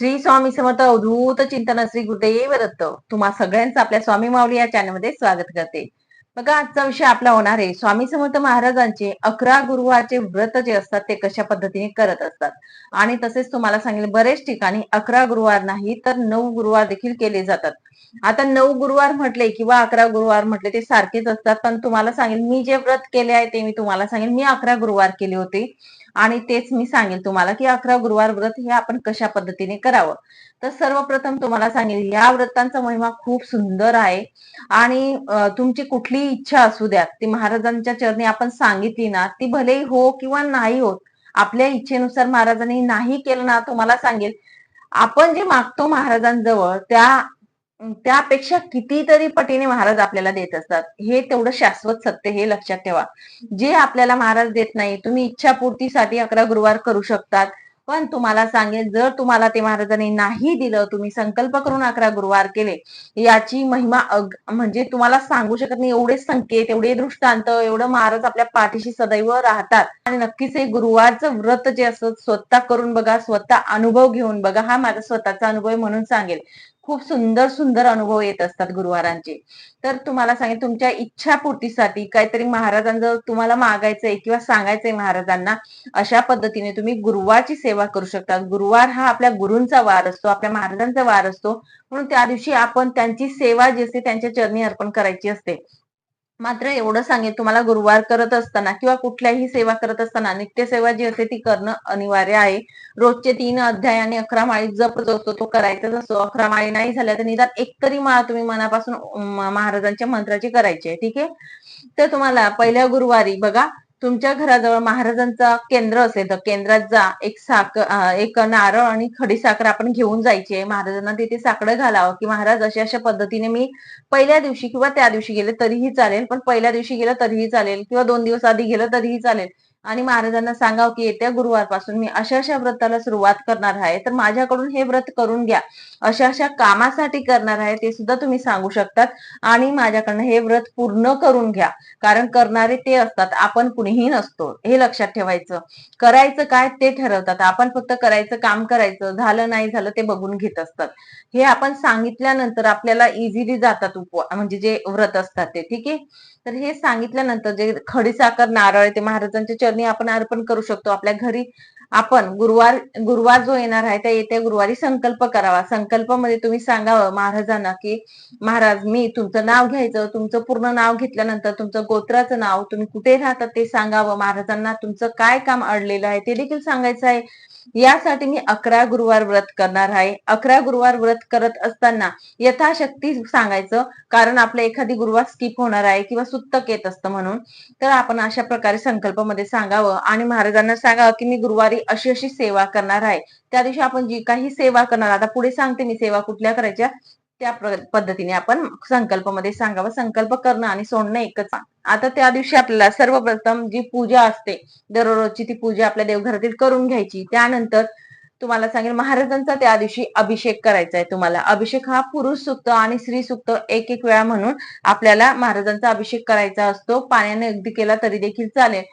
श्री स्वामी समर्थ अवधूत चिंतन श्री गुरुदेव दत्त. तुम्हा सगळ्यांचं आपल्या स्वामी माऊली या चॅनलमध्ये स्वागत करते. बघा आजचा विषय आपला होणार आहे. स्वामी समर्थ महाराजांचे अकरा गुरुवारचे व्रत जे असतात ते कशा पद्धतीने करत असतात? आणि तसेच तुम्हाला सांगेल बरेच ठिकाणी अकरा गुरुवार नाही तर नऊ गुरुवार देखील केले जातात. आता नऊ गुरुवार म्हटले किंवा अकरा गुरुवार म्हटले ते सारखेच असतात. पण तुम्हाला सांगेल मी जे व्रत केले आहे ते मी तुम्हाला सांगेल मी अकरा गुरुवार केले होते. आणि तेच मी सांगेल तुम्हाला की अकरा गुरुवार व्रत हे आपण कशा पद्धतीने करावं. तर सर्वप्रथम तुम्हाला सांगेल या व्रतांचा महिमा खूप सुंदर आहे. आणि तुमची कुठली इच्छा असू द्या ती महाराजांच्या चरणी आपण सांगितली ना ती भलेही हो किंवा नाही होत आपल्या इच्छेनुसार महाराजांनी नाही केलं ना तुम्हाला सांगेल आपण जे मागतो महाराजांजवळ त्या त्यापेक्षा कितीतरी पटीने महाराज आपल्याला देत असतात. हे तेवढं शाश्वत सत्य हे लक्षात ठेवा. जे आपल्याला महाराज देत नाही तुम्ही इच्छापूर्तीसाठी अकरा गुरुवार करू शकतात. पण तुम्हाला सांगेल जर तुम्हाला ते महाराजांनी नाही दिलं तुम्ही संकल्प करून अकरा गुरुवार केले याची महिमा म्हणजे तुम्हाला सांगू शकत नाही. एवढे संकेत एवढे दृष्टांत एवढं महाराज आपल्या पाठीशी सदैव राहतात. आणि नक्कीच हे गुरुवारचं व्रत जे असत स्वतः करून बघा स्वतः अनुभव घेऊन बघा. हा माझा स्वतःचा अनुभव म्हणून सांगेल खूप सुंदर सुंदर अनुभव येत असतात गुरुवारांचे. तर तुम्हाला सांगेल तुमच्या इच्छापूर्तीसाठी काहीतरी महाराजांचं तुम्हाला मागायचंय किंवा सांगायचंय महाराजांना अशा पद्धतीने तुम्ही गुरुवारची सेवा करू शकता गुरुवार हा आपल्या गुरूंचा वार असतो आपल्या महाराजांचा वार असतो. म्हणून त्या दिवशी आपण त्यांची सेवा जी असते त्यांच्या चरणी अर्पण करायची असते. मात्र एवढं सांगेल तुम्हाला गुरुवार करत असताना किंवा कुठल्याही सेवा करत असताना नित्यसेवा जी असते ती करणं अनिवार्य आहे. रोजचे तीन अध्याय आणि अकरा माळी जप जो असतो तो करायचाच असतो. अकरा माळी नाही झाल्या तर निदान एकतरी माळ तुम्ही मनापासून महाराजांच्या मंत्राची करायची आहे ठीक आहे? तर तुम्हाला पहिल्या गुरुवारी बघा तुमच्या घराजवळ महाराजांचा केंद्र असेल तर केंद्रात जा. एक साखर एक नारळ आणि खडी साखर आपण घेऊन जायची. आहे महाराजांना तिथे साकडं घालावं की महाराज अशा अशा पद्धतीने मी पहिल्या दिवशी किंवा त्या दिवशी गेले तरीही चालेल. पण पहिल्या दिवशी गेलं तरीही चालेल किंवा दोन दिवस आधी गेलं तरीही चालेल. आणि महाराजांना सांगाव की येत्या गुरुवारपासून मी अशा अशा व्रताला सुरुवात करणार आहे. तर माझ्याकडून हे व्रत करून घ्या. अशा अशा कामासाठी करणार आहे ते सुद्धा तुम्ही सांगू शकतात. आणि माझ्याकडनं हे व्रत पूर्ण करून घ्या. कारण करणारे ते असतात आपण कुणीही नसतो. हे लक्षात ठेवायचं. करायचं काय ते ठरवतात. आपण फक्त करायचं काम करायचं. झालं नाही झालं ते बघून घेत असतात. हे आपण सांगितल्यानंतर आपल्याला इझिली जातात उपवा म्हणजे जे व्रत असतात ते. ठीक आहे? तर हे सांगितल्यानंतर जे खडीसाकर नारळ ते महाराजांच्या चरणी आपण अर्पण करू शकतो. आपल्या घरी आपण गुरुवार गुरुवार जो येणार आहे त्या येत्या गुरुवारी संकल्प करावा. संकल्पामध्ये तुम्ही सांगावं महाराजांना की महाराज मी तुमचं नाव घ्यायचं. तुमचं पूर्ण नाव घेतल्यानंतर तुमचं गोत्राचं नाव तुम्ही कुठे राहतात ते सांगावं. महाराजांना तुमचं काय काम अडलेलं आहे ते देखील सांगायचं आहे. यासाठी मी अकरा गुरुवार व्रत करणार आहे. अकरा गुरुवार व्रत करत असताना यथाशक्ती सांगायचं कारण आपलं एखादी गुरुवार स्किप होणार आहे किंवा सुत्तक येत असतं म्हणून. तर आपण अशा प्रकारे संकल्पमध्ये सांगावं आणि महाराजांना सांगावं की मी गुरुवारी अशी अशी सेवा करणार आहे. त्या दिवशी आपण जी काही सेवा करणार आता पुढे सांगते मी सेवा कुठल्या करायच्या? त्या पद्धतीने आपण संकल्पमध्ये सांगावं. संकल्प करणं आणि सोडणं एकच. आता त्या दिवशी आपल्याला सर्वप्रथम जी पूजा असते दररोजची ती पूजा आपल्या देवघरातील करून घ्यायची. त्यानंतर तुम्हाला सांगेल महाराजांचा त्या दिवशी अभिषेक करायचा आहे तुम्हाला. अभिषेक हा पुरुष सुक्त आणि स्त्री सुक्त एक एक वेळा म्हणून आपल्याला महाराजांचा अभिषेक करायचा असतो. पाण्याने अगदी केला तरी देखील चालेल.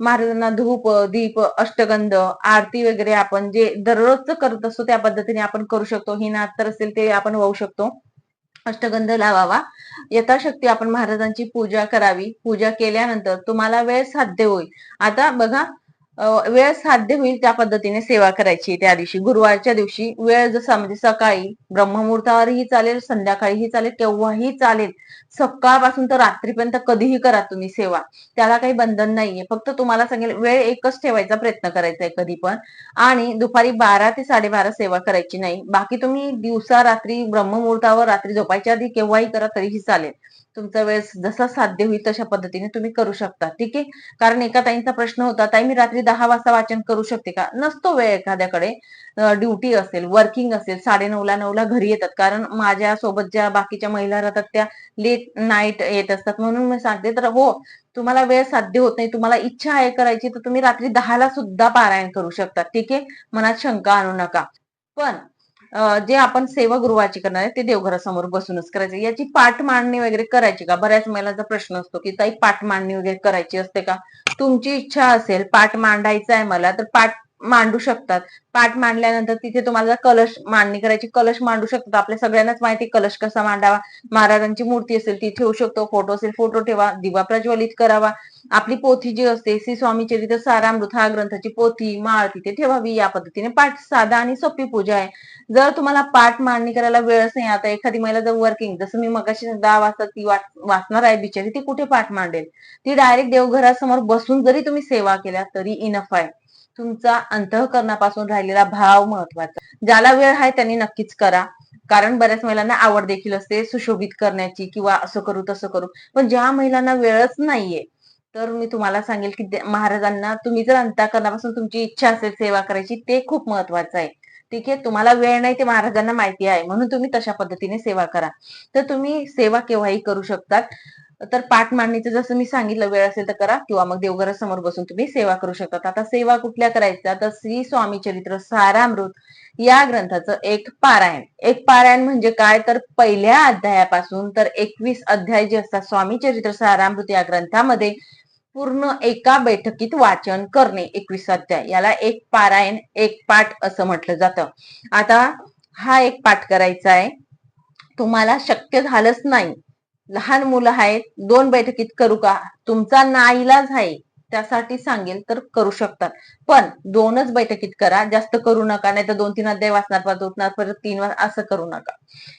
महाराजांना धूप दीप अष्टगंध आरती वगैरे आपण जे दररोजच करत असतो त्या पद्धतीने आपण करू शकतो. ही तर असेल ते आपण वाहू शकतो. अष्टगंध लावावा. यथाशक्ती आपण महाराजांची पूजा करावी. पूजा केल्यानंतर तुम्हाला वेळ साध्य होईल. आता बघा वेळ साध्य होईल त्या पद्धतीने सेवा करायची त्या दिवशी. गुरुवारच्या दिवशी वेळ जसा म्हणजे सकाळी ब्रह्ममुहूर्तावरही चालेल संध्याकाळीही चालेल केव्हाही चालेल सकाळपासून तर रात्रीपर्यंत कधीही करा तुम्ही सेवा. त्याला काही बंधन नाहीये. फक्त तुम्हाला सांगेल वेळ एकच ठेवायचा प्रयत्न करायचा आहे कधी पण. आणि दुपारी बारा ते साडेबारा सेवा करायची नाही. बाकी तुम्ही दिवसा रात्री ब्रह्ममुहूर्तावर रात्री झोपायच्या आधी केव्हाही करा तरीही चालेल. तुमचा वेळ जसा साध्य होईल तशा पद्धतीने तुम्ही करू शकता. ठीक आहे? कारण एका ताईंचा प्रश्न होता ताई मी रात्री दहा वाजता वाचन करू शकते का? नसतो वेळ एखाद्याकडे. ड्युटी असेल वर्किंग असेल साडे नऊला नऊला घरी येतात. कारण माझ्या सोबत ज्या बाकीच्या महिला राहतात त्या लेट नाईट येत असतात. म्हणून मी सांगते तर हो तुम्हाला वेळ साध्य होत नाही. तुम्हाला इच्छा आहे करायची तर तुम्ही रात्री दहाला सुद्धा पारायण करू शकता. ठीक आहे? मनात शंका आणू नका. पण जे आपण सेवागृहाची करणार आहे ते देवघरासमोर बसूनच करायचे. याची पाठ मांडणी वगैरे करायची का? बऱ्याच महिलांचा प्रश्न असतो की ताई पाठ मांडणी वगैरे करायची असते का? तुमची इच्छा असेल पाठ मांडायचा आहे मला तर पाठ मांडू शकतात. पाठ मांडल्यानंतर तिथे तुम्हाला कलश मांडणी करायची कलश मांडू शकतात. आपल्या सगळ्यांनाच माहिती कलश कसा मांडावा. महाराजांची मूर्ती असेल ती ठेवू शकतो. फोटो असेल फोटो ठेवा. दिवा प्रज्वलित करावा. आपली पोथी जी असते श्री स्वामी चरित्र सारामृत हा ग्रंथाची पोथी माळ तिथे ठेवावी. या पद्धतीने पाठ साधा आणि सोपी पूजा आहे. जर तुम्हाला पाठ मांडणी करायला वेळच नाही आता एखादी महिला जर वर्किंग जसं मी मगाशी दहा वाजता ती वाचणार आहे बिचारी ती कुठे पाठ मांडेल? ती डायरेक्ट देवघरासमोर बसून जरी तुम्ही सेवा केल्या तरी इनफ आहे. तुमचा अंतःकरणापासून राहिलेला भाव महत्त्वाचा ज्याला वेळ आहे त्यांनी नक्कीच करा. कारण बऱ्याच महिलांना आवड देखील असते सुशोभित करण्याची किंवा असं करू तसं करू. पण ज्या महिलांना वेळच नाहीये तर मी तुम्हाला सांगेल की महाराजांना तुम्ही जर अंतःकरणापासून तुमची इच्छा असेल सेवा करायची ते खूप महत्वाचं आहे. ठीक आहे? तुम्हाला वेळ नाही ते महाराजांना माहिती आहे. म्हणून तुम्ही तशा पद्धतीने सेवा करा. तर तुम्ही सेवा केव्हाही करू शकतात. तर पाठ मांडणीचं जसं मी सांगितलं वेळ असेल तर करा किंवा मग देवघरासमोर बसून तुम्ही सेवा करू शकता. आता सेवा कुठल्या करायच्या? तर श्री स्वामी चरित्र सारामृत या ग्रंथाचं एक पारायण. एक पारायण म्हणजे काय? तर पहिल्या अध्यायापासून तर एकवीस अध्याय जे असतात स्वामी चरित्र सारामृत या ग्रंथामध्ये पूर्ण एका बैठकीत वाचन करणे एकवीस अध्याय. याला एक पारायण एक पाठ असं म्हटलं जातं. आता हा एक पाठ करायचा आहे. तुम्हाला शक्य झालंच नाही. लहान मुलं आहेत दोन बैठकीत करू का? तुमचा नाईलाज आहे त्यासाठी सांगेल तर करू शकतात. पण दोनच बैठकीत करा जास्त करू नका नाही तर दोन तीन अध्याय वाचणार पाच उठणार परत तीन वाज असं करू नका.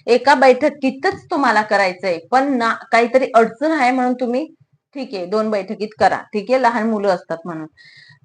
एका बैठकीतच तुम्हाला करायचंय पण ना काहीतरी अडचण आहे म्हणून तुम्ही ठीक आहे दोन बैठकीत करा. ठीक आहे लहान मुलं असतात म्हणून.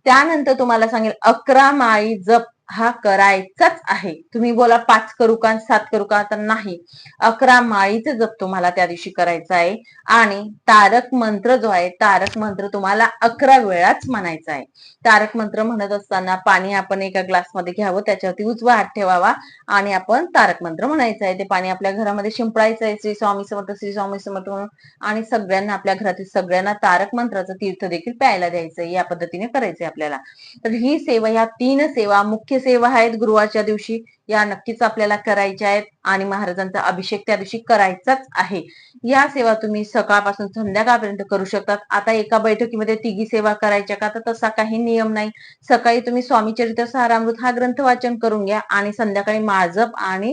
त्यानंतर तुम्हाला सांगेल अकरा माळी जप. हा करायचाच आहे. तुम्ही बोला पाच करू का सात करू का तर नाही. अकरा माळीच जप तुम्हाला त्या दिवशी करायचा आहे. आणि तारक मंत्र जो आहे तारक मंत्र तुम्हाला अकरा वेळाच म्हणायचा आहे. तारक मंत्र म्हणत असताना पाणी आपण एका ग्लासमध्ये घ्यावं त्याच्यावरती उजवा हात ठेवावा आणि आपण तारक मंत्र म्हणायचं आहे. ते पाणी आपल्या घरामध्ये शिंपडायचं आहे श्री स्वामी समर्थ श्री स्वामी समर्थ म्हणून. आणि सगळ्यांना आपल्या घरातील सगळ्यांना तारक मंत्राचं तीर्थ देखील प्यायला द्यायचं या पद्धतीने करायचंय आपल्याला. तर ही सेवा ह्या तीन सेवा मुख्य सेवा आहेत गुरुवारच्या दिवशी या नक्कीच आपल्याला करायच्या आहेत आणि महाराजांचा अभिषेक त्या दिवशी करायचाच आहे. या सेवा तुम्ही सकाळपासून संध्याकाळपर्यंत करू शकतात. आता एका बैठकीमध्ये तिघी सेवा करायच्या का? तर तसा काही नियम नाही. सकाळी तुम्ही स्वामी चरित्र सारामृत हा ग्रंथ वाचन करून घ्या आणि संध्याकाळी माळजप आणि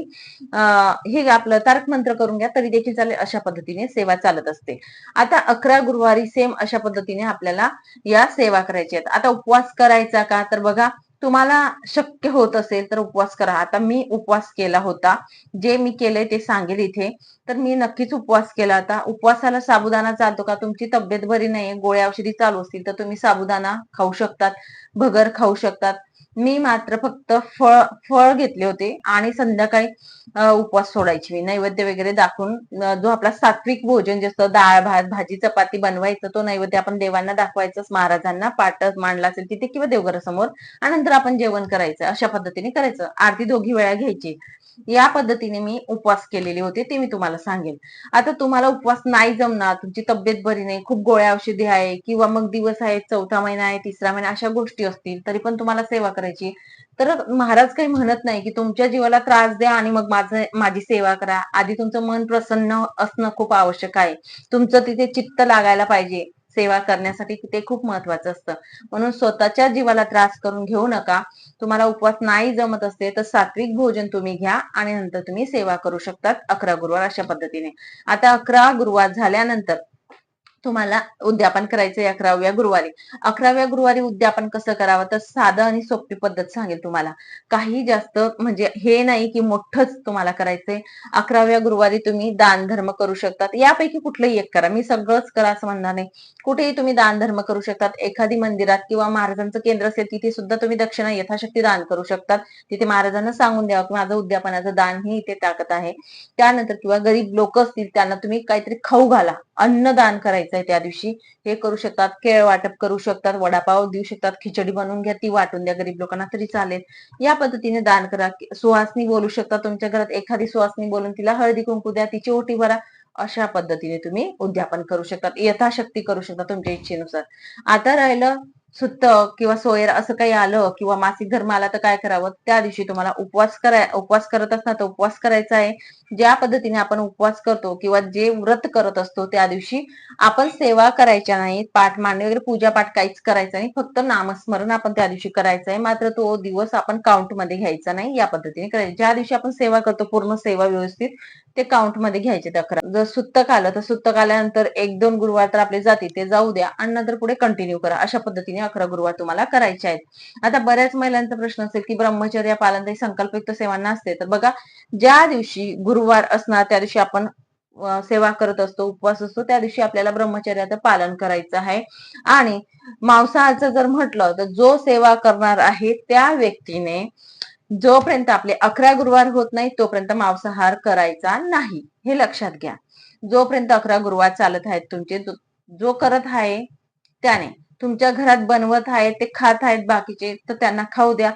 हे आपलं तारक मंत्र करून घ्या तरी देखील चालेल अशा पद्धतीने सेवा चालत असते. आता अकरा गुरुवारी सेम अशा पद्धतीने आपल्याला या सेवा करायच्या आहेत. आता उपवास करायचा का? तर बघा तुम्हाला शक्य होत असेल तर उपवास करा. आता मी उपवास केला होता. जे मी केलंय ते सांगेल इथे. तर मी नक्कीच उपवास केला होता उपवासाला साबुदाणा चालतो का? तुमची तब्येत बरी नाही गोळ्या औषधी चालू असतील तर तुम्ही साबुदाणा खाऊ शकतात भगर खाऊ शकतात. मी मात्र फक्त फळ फळ घेतले होते आणि संध्याकाळी उपवास सोडायची. मी नैवेद्य वगैरे दाखवून जो आपला सात्विक भोजन जे असतं डाळ भात भाजी चपाती बनवायचं तो नैवेद्य आपण देवांना दाखवायचं महाराजांना पाठ मांडला असेल तिथे किंवा देवघरासमोर आणि नंतर आपण जेवण करायचं अशा पद्धतीने करायचं. आरती दोघी वेळा घ्यायची. या पद्धतीने मी उपवास केलेले होते ते मी तुम्हाला सांगेन. आता तुम्हाला उपवास नाही जमणार तुमची तब्येत बरी नाही खूप गोळ्या औषधी आहे किंवा मग दिवस आहे चौथा महिना आहे तिसरा महिना अशा गोष्टी असतील तरी पण तुम्हाला सेवा करायची. तर महाराज काही म्हणत नाही की तुमच्या जीवाला त्रास द्या आणि मग माझं माझी सेवा करा. आधी तुमचं मन प्रसन्न असणं खूप आवश्यक आहे. तुमचं तिथे चित्त लागायला पाहिजे. सेवा करण्यासाठी ते खूप महत्वाचं असतं. म्हणून स्वतःच्या जीवाला त्रास करून घेऊ नका. तुम्हाला उपवास नाही जमत असते तर सात्विक भोजन तुम्ही घ्या आणि नंतर तुम्ही सेवा करू शकतात अकरा गुरुवार अशा पद्धतीने. आता अकरा गुरुवार झाल्यानंतर तुम्हाला उद्यापन करायचंय अकराव्या गुरुवारी. अकराव्या गुरुवारी उद्यापन कसं करावं? तर साधं आणि सोपी पद्धत सांगेल तुम्हाला. काही जास्त म्हणजे हे नाही की मोठंच तुम्हाला करायचंय. अकराव्या गुरुवारी तुम्ही दान धर्म करू शकतात. यापैकी कुठलंही एक करा. मी सगळंच करा असं म्हणणार नाही. कुठेही तुम्ही दान धर्म करू शकतात. एखादी मंदिरात किंवा महाराजांचं केंद्र असेल तिथे सुद्धा तुम्ही दक्षिणा यथाशक्ती दान करू शकतात. तिथे महाराजांना सांगून द्यावं की माझं उद्यापनाचं दान ही इथे टाकत आहे. त्यानंतर किंवा गरीब लोक असतील त्यांना तुम्ही काहीतरी खाऊ घाला. अन्नदान करायचं आहे त्या दिवशी. हे करू शकतात केळ वाटप करू शकतात वडापाव देऊ शकतात खिचडी बनवून घ्या ती वाटून द्या गरीब लोकांना तरी चालेल. या पद्धतीने दान करा. सुहासनी बोलू शकता तुमच्या घरात एखादी सुहासनी बोलून तिला हळदी कुंकू द्या तिची ओटी भरा. अशा पद्धतीने तुम्ही उद्यापन करू शकता यथाशक्ती करू शकता तुमच्या इच्छेनुसार. आता राहिलं सुत्त किंवा सोयर असं काही आलं किंवा मासिक धर्म आला तर काय करावं? त्या दिवशी तुम्हाला उपवास कराय उपवास करत असणार तर उपवास करायचा आहे. ज्या पद्धतीने आपण उपवास करतो किंवा जे व्रत करत असतो त्या दिवशी आपण सेवा करायच्या नाही पाठ मांडणे वगैरे पूजा पाठ काहीच करायचं नाही. फक्त नामस्मरण आपण त्या दिवशी करायचं आहे. मात्र तो दिवस आपण काउंटमध्ये घ्यायचा नाही या पद्धतीने करायचं. ज्या दिवशी आपण सेवा करतो पूर्ण सेवा व्यवस्थित ते काउंटमध्ये घ्यायचे त्या जर सुत्तक आलं तर सुत्तक आल्यानंतर एक दोन गुरुवार तर आपले जाते ते जाऊ द्या. आणि नंतर पुढे कंटिन्यू करा. अशा पद्धतीने अकरा गुरुवार तुम्हाला करायचे आहेत. आता बऱ्याच महिलांचा प्रश्न असेल की ब्रह्मचर्य पालन संकल्पयुक्त सेवा नसते तर बघा ज्या दिवशी गुरुवार असणार त्या दिवशी आपण सेवा करत असतो उपवास असतो त्या दिवशी आपल्याला ब्रह्मचर्याचं पालन करायचं आहे. आणि मांसाहारचं जर म्हटलं तर जो सेवा करणार आहे त्या व्यक्तीने जोपर्यंत आपले अकरा गुरुवार होत नाही तोपर्यंत मांसाहार करायचा नाही. हे लक्षात घ्या. जोपर्यंत अकरा गुरुवार चालत आहेत तुमचे जो- जो करत आहे त्याने. तुमच्या घरात बनवत आहेत ते खात आहेत बाकीचे तर त्यांना खाऊ द्या.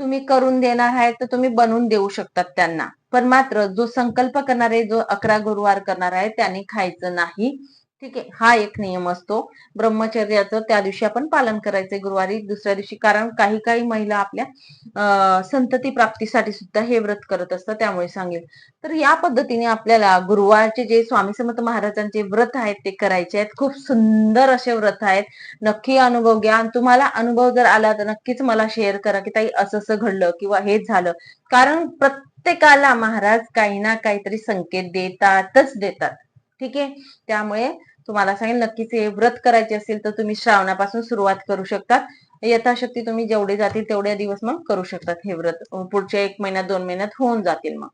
तुम्ही करून देणार आहेत तर तुम्ही बनवून देऊ शकतात त्यांना. पण मात्र जो संकल्प करणारे जो अकरा गुरुवार करणार आहे त्याने खायचं नाही. ठीक आहे. हा एक नियम असतो. ब्रह्मचर्याचं त्या दिवशी आपण पालन करायचंय गुरुवारी दुसऱ्या दिवशी कारण काही काही महिला आपल्या संतती प्राप्तीसाठी सुद्धा हे व्रत करत असतात त्यामुळे सांगेल. तर या पद्धतीने आपल्याला गुरुवारचे जे स्वामी समर्थ महाराजांचे व्रत आहेत ते करायचे आहेत. खूप सुंदर असे व्रत आहेत. नक्की अनुभव घ्या. आणि तुम्हाला अनुभव जर आला तर नक्कीच मला शेअर करा की ताई असं असं घडलं किंवा हेच झालं. कारण प्रत्येकाला महाराज काही ना काहीतरी संकेत देतातच देतात. ठीक आहे? त्यामुळे तुम्हाला सांगेल नक्कीच हे व्रत करायचे असेल तर तुम्ही श्रावणापासून सुरुवात करू शकता यथाशक्ती तुम्ही जेवढे जातील तेवढे दिवस मग करू शकतात हे व्रत. पुढच्या एक महिन्यात दोन महिन्यात होऊन जातील मग.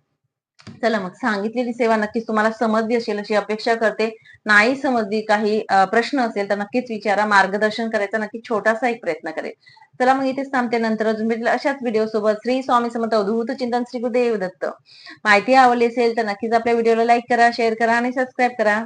चला मग सांगितलेली सेवा नक्कीच तुम्हाला समजली असेल अशी अपेक्षा करते. नाही समजली काही प्रश्न असेल तर नक्कीच विचारा मार्गदर्शन करायचा नक्की छोटासा एक प्रयत्न करेल. चला मग इथेच थांबते नंतर अजून भेटेल अशाच व्हिडिओ सोबत. श्री स्वामी समर्थ अवधूत चिंतन श्री गुरुदेव दत्त. माहिती आवडली असेल तर नक्कीच आपल्या व्हिडिओला लाईक करा शेअर करा आणि सबस्क्राईब करा.